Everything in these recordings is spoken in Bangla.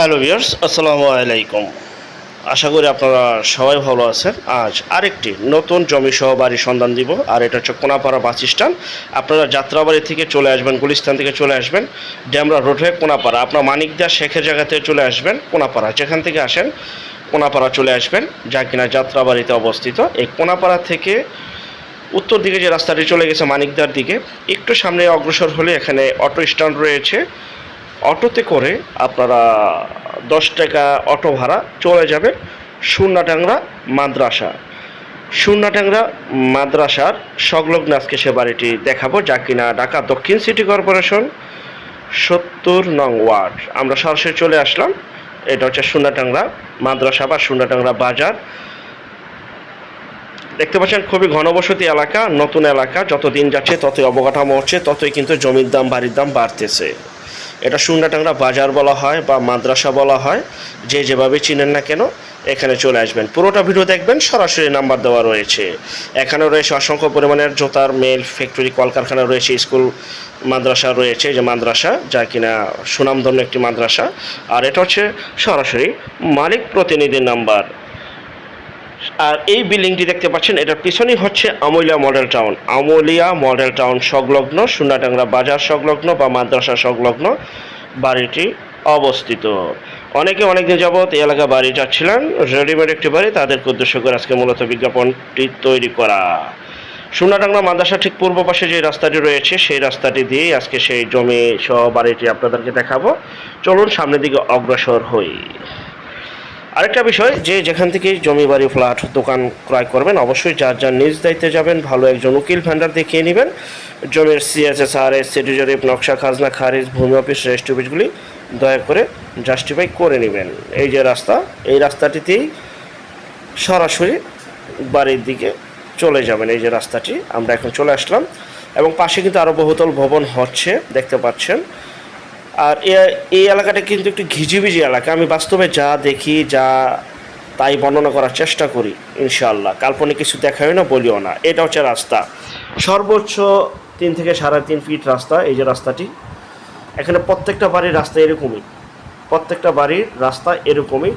হ্যালো ভিউয়ার্স, আসসালামু আলাইকুম। আশা করি আপনারা সবাই ভালো আছেন। আজ আরেকটি নতুন জমি সহ বাড়ির সন্ধান দিব, আর এটা হচ্ছে কোনাপাড়া বাস স্ট্যান্ড। আপনারা যাত্রাবাড়ি থেকে চলে আসবেন, গুলিস্তান থেকে চলে আসবেন ড্যামরা রোড হয়ে কোনাপাড়া। আপনার মানিকদা শেখের জায়গা থেকে চলে আসবেন, কোনাপাড়া। যেখান থেকে আসেন, কোনাপাড়া চলে আসবেন, যা কিনা যাত্রাবাড়িতে অবস্থিত। এই কোনাপাড়া থেকে উত্তর দিকে যে রাস্তাটি চলে গেছে মানিকদার দিকে, একটু সামনে অগ্রসর হলে এখানে অটো স্ট্যান্ড রয়েছে। অটোতে করে আপনারা দশ টাকা অটো ভাড়া চলে যাবেন সুন্নাটাংরা মাদ্রাসা। সুন্নাটাংরা মাদ্রাসার সংলগ্ন আজকে সে বাড়িটি দেখাবো যা কিনা ঢাকা দক্ষিণ সিটি কর্পোরেশন সত্তর নং ওয়ার্ড। আমরা সরাসরি চলে আসলাম। এটা হচ্ছে সুন্নাটাংরা মাদ্রাসা বা সুন্নাটাংরা বাজার। দেখতে পাচ্ছেন খুবই ঘনবসতি এলাকা, নতুন এলাকা যত দিন যাচ্ছে ততই অবকাঠামো হচ্ছে, ততই কিন্তু জমির দাম, বাড়ির দাম বাড়তেছে। এটা সুন্নাটাংরা বাজার বলা হয় বা মাদ্রাসা বলা হয়, যে যেভাবে চিনেন না কেন এখানে চলে আসবেন। পুরোটা ভিডিও দেখবেন, সরাসরি নাম্বার দেওয়া রয়েছে। এখানে রয়েছে অসংখ্য পরিমাণের জোতার মেল, ফ্যাক্টরি, কলকারখানা রয়েছে, স্কুল, মাদ্রাসা রয়েছে যে মাদ্রাসা, যা কিনা সুনামধন্য একটি মাদ্রাসা। আর এটা হচ্ছে সরাসরি মালিক প্রতিনিধির নাম্বার। আর এই বিল্ডিংটি দেখতে পাচ্ছেন, এটার পিছনেই হচ্ছে Amlia model town. Amlia model town সংলগ্ন সোনাটাংরা বাজার সংলগ্ন বা মাদ্রাসা সংলগ্ন বাড়িটি অবস্থিত। অনেকে অনেকদিন যাবৎ এই এলাকা বাড়ি যাচ্ছিলেন, রেডিমেড একটি বাড়ি তাদেরকে উদ্দেশ্য করে আজকে মূলত বিজ্ঞাপনটি তৈরি করা। সোনাটাংরা মাদ্রাসা ঠিক পূর্ব পাশে যে রাস্তাটি রয়েছে, সেই রাস্তাটি দিয়েই আজকে সেই জমি সহ বাড়িটি আপনাদেরকে দেখাবো। চলুন সামনের দিকে অগ্রসর হই। আরেকটা বিষয়, যে যেখান থেকে জমি বাড়ি ফ্ল্যাট দোকান ক্রয় করবেন, অবশ্যই যার যার নিজ দায়িত্বে যাবেন, ভালো একজন উকিল ভ্যান্ডার দেখিয়ে নেবেন। জমির সিএসএস আর এস সিটি জরিপ, নকশা, খাজনা, খারিজ, ভূমি অফিস, রেস্ট অফিসগুলি দয়া করে জাস্টিফাই করে নেবেন। এই যে রাস্তা, এই রাস্তাটিতেই সরাসরি বাড়ির দিকে চলে যাবেন। এই যে রাস্তাটি, আমরা এখন চলে আসলাম। এবং পাশে কিন্তু আরও বহুতল ভবন হচ্ছে, দেখতে পাচ্ছেন। আর এই এলাকাটা কিন্তু একটু ঘিজিবিজি এলাকা। আমি বাস্তবে যা দেখি, যা তাই বর্ণনা করার চেষ্টা করি, ইনশাআল্লাহ। কাল্পনিক কিছু দেখাই না, বলিও না। এটা হচ্ছে রাস্তা। সর্বোচ্চ তিন থেকে সাড়ে তিন ফিট রাস্তা, এই যে রাস্তাটি। এখানে প্রত্যেকটা বাড়ির রাস্তা এরকমই। প্রত্যেকটা বাড়ির রাস্তা এরকমই।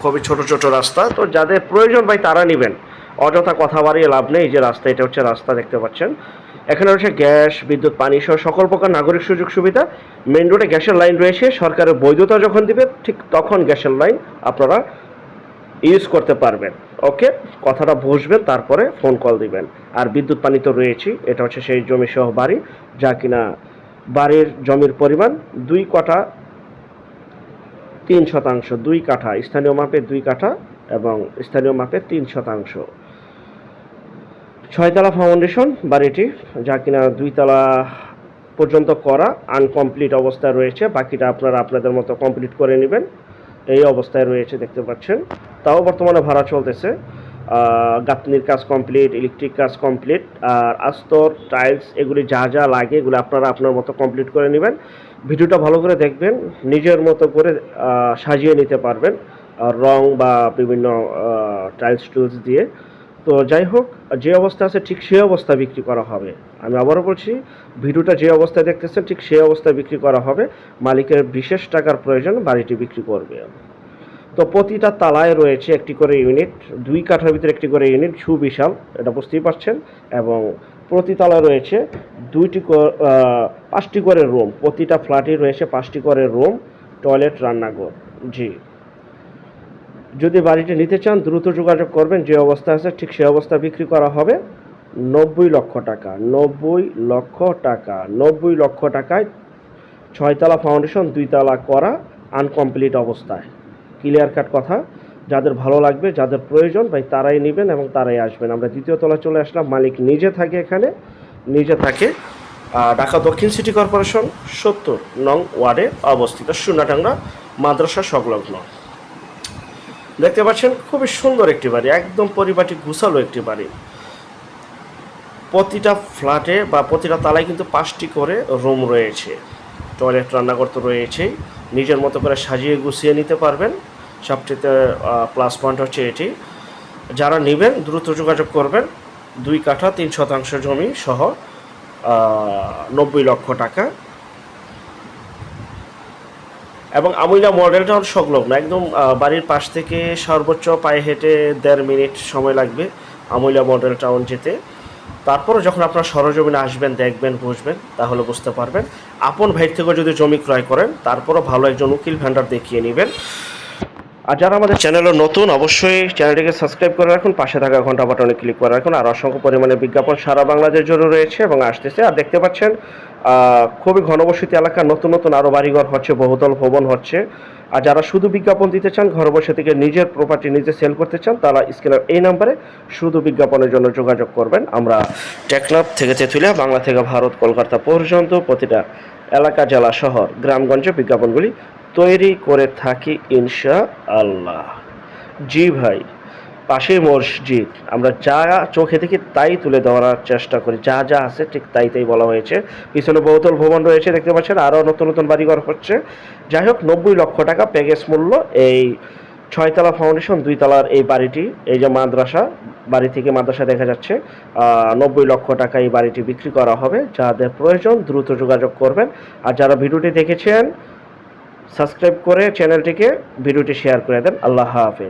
খুবই ছোট ছোট রাস্তা। তো যাদের প্রয়োজন ভাই, তারা নেবেন। অযথা কথা বাড়িয়ে লাভ নেই, যে রাস্তা, এটা হচ্ছে রাস্তা, দেখতে পাচ্ছেন। এখানে রয়েছে গ্যাস, বিদ্যুৎ, পানি সহ সকল প্রকার নাগরিক সুযোগ সুবিধা। মেন রোডে গ্যাসের লাইন রয়েছে, সরকারের বৈধতা যখন দিবে, ঠিক তখন গ্যাসের লাইন আপনারা ইউজ করতে পারবেন। ওকে কথাটা বুঝবেন তারপরে ফোন কল দিবেন। আর বিদ্যুৎ, পানি তো রয়েছেই, এটা হচ্ছে সেই জমি সহ বাড়ি, যা কিনা বাড়ির জমির পরিমাণ দুই কাঠা তিন শতাংশ, দুই কাঠা, স্থানীয় মাপে দুই কাঠা এবং স্থানীয় মাপে তিন শতাংশ। ছয়তলা ফাউন্ডেশন বাড়িটি, যা কিনা দুইতলা পর্যন্ত করা আনকমপ্লিট অবস্থায় রয়েছে। বাকিটা আপনারা আপনাদের মতো কমপ্লিট করে নেবেন। এই অবস্থায় রয়েছে, দেখতে পাচ্ছেন। তাও বর্তমানে ভাড়া চলতেছে। গাঁথনির কাজ কমপ্লিট ইলেকট্রিক কাজ কমপ্লিট আর আস্তর টাইলস এগুলি যা যা লাগে, এগুলো আপনারা আপনার মতো কমপ্লিট করে নেবেন। ভিডিওটা ভালো করে দেখবেন, নিজের মতো করে সাজিয়ে নিতে পারবেন। রং বা বিভিন্ন টাইলস টুলস দিয়ে তো যাই হোক, যে অবস্থা আছে ঠিক সেই অবস্থা বিক্রি করা হবে। আমি আবারও বলছি, ভিডিওটা যে অবস্থায় দেখতেছেন, ঠিক সেই অবস্থায় বিক্রি করা হবে। মালিকের বিশেষ টাকার প্রয়োজন বাড়িটি বিক্রি করবে। তো প্রতিটা তালায় রয়েছে একটি করে ইউনিট, দুই কাঠার ভিতরে একটি করে ইউনিট, সুবিশাল, এটা বুঝতেই পারছেন, এবং প্রতি তলায় রয়েছে দুইটি পাঁচটি করে রুম, প্রতিটা ফ্ল্যাটই রয়েছে পাঁচটি করে রুম, টয়লেট, রান্নাঘর। জি। যদি বাড়িটি নিতে চান, দ্রুত যোগাযোগ করবেন। যে অবস্থা আছে, ঠিক সেই অবস্থা বিক্রি করা হবে। নব্বই লক্ষ টাকা, নব্বই লক্ষ টাকা, নব্বই লক্ষ টাকায় ছয়তলা ফাউন্ডেশন দুইতলা করা আনকমপ্লিট অবস্থায়। ক্লিয়ার কাট কথা। যাদের ভালো লাগবে, যাদের প্রয়োজন, ভাই, তারাই নেবেন এবং তারাই আসবেন। আমরা দ্বিতীয় তলা চলে আসলাম। মালিক নিজে থাকে এখানে, নিজে থাকে ঢাকা দক্ষিণ সিটি কর্পোরেশন, সত্তর নং ওয়ার্ডে অবস্থিত। সোনাটাংরা মাদ্রাসা সংলগ্ন। দেখতে পাচ্ছেন, খুবই সুন্দর একটি বাড়ি, একদম পরিপাটি গুছালো একটি বাড়ি। প্রতিটা ফ্ল্যাটে বা প্রতিটা তালায় কিন্তু পাঁচটি করে রুম রয়েছে। টয়লেট, রান্নাঘর তো রয়েছেই, নিজের মতো করে সাজিয়ে গুছিয়ে নিতে পারবেন। সবচেয়ে প্লাস পয়েন্ট হচ্ছে এটি। যারা নেবেন, দ্রুত যোগাযোগ করবেন। দুই কাঠা, তিন শতাংশ জমি সহ নব্বই লক্ষ টাকা। এবং আমুইলা মডেলটা হল সংলগ্ন। একদম বাড়ির পাশ থেকে সর্বোচ্চ পায়ে হেঁটে দেড় মিনিট সময় লাগবে আমুইলা মডেল টাউন যেতে। তারপরে যখন আপনার সরজমিনে আসবেন, দেখবেন বসবেন তাহলে বুঝতে পারবেন। আপন ভাই থেকেও যদি জমি ক্রয় করেন, তারপরও ভালো একজন উকিল ভ্যান্ডার দেখিয়ে নেবেন। আর যারা আমাদের চ্যানেলে নতুন, অবশ্যই চ্যানেলটিকে সাবস্ক্রাইব করে রাখুন, পাশে থাকা ঘণ্টা বাটনে ক্লিক করে রাখুন, আর অসংখ্য পরিমাণে বিজ্ঞাপন সারা বাংলাদেশ জুড়ে রয়েছে এবং আসতেছে। আর দেখতে পাচ্ছেন খুবই ঘনবসতি এলাকা, নতুন নতুন আরও বাড়িঘর হচ্ছে, বহুতল ভবন হচ্ছে। আর যারা শুধু বিজ্ঞাপন দিতে চান, ঘর বসে থেকে নিজের প্রপার্টি নিজে সেল করতে চান, তারা স্ক্রিনের এই নাম্বারে শুধু বিজ্ঞাপনের জন্য যোগাযোগ করবেন। আমরা টেকনাফ থেকে তেঁতুলিয়া, বাংলা থেকে ভারত, কলকাতা পর্যন্ত প্রতিটা এলাকা, জেলা, শহর, গ্রামগঞ্জে বিজ্ঞাপনগুলি তৈরি করে থাকি ইনশা আল্লাহ জি ভাই পাশে মসজিদ, আমরা যা চোখে দেখি তাই তুলে ধরার চেষ্টা করি। যা যা আছে ঠিক তাই তাই বলা হয়েছে। পিছনে বহুতল ভবন রয়েছে, দেখতে পাচ্ছেন আরও নতুন নতুন বাড়িঘর হচ্ছে। যাই হোক, নব্বই লক্ষ টাকা প্যাকেজ মূল্য এই ছয়তলা ফাউন্ডেশন দুই তলার এই বাড়িটি, এই যে মাদ্রাসা, বাড়ি থেকে মাদ্রাসা দেখা যাচ্ছে। নব্বই লক্ষ টাকা এই বাড়িটি বিক্রি করা হবে। যাদের প্রয়োজন দ্রুত যোগাযোগ করবেন। আর যারা ভিডিওটি দেখেছেন সাবস্ক্রাইব করে চ্যানেলটিকে ভিডিওটি শেয়ার করে দেন। আল্লাহ হাফেজ।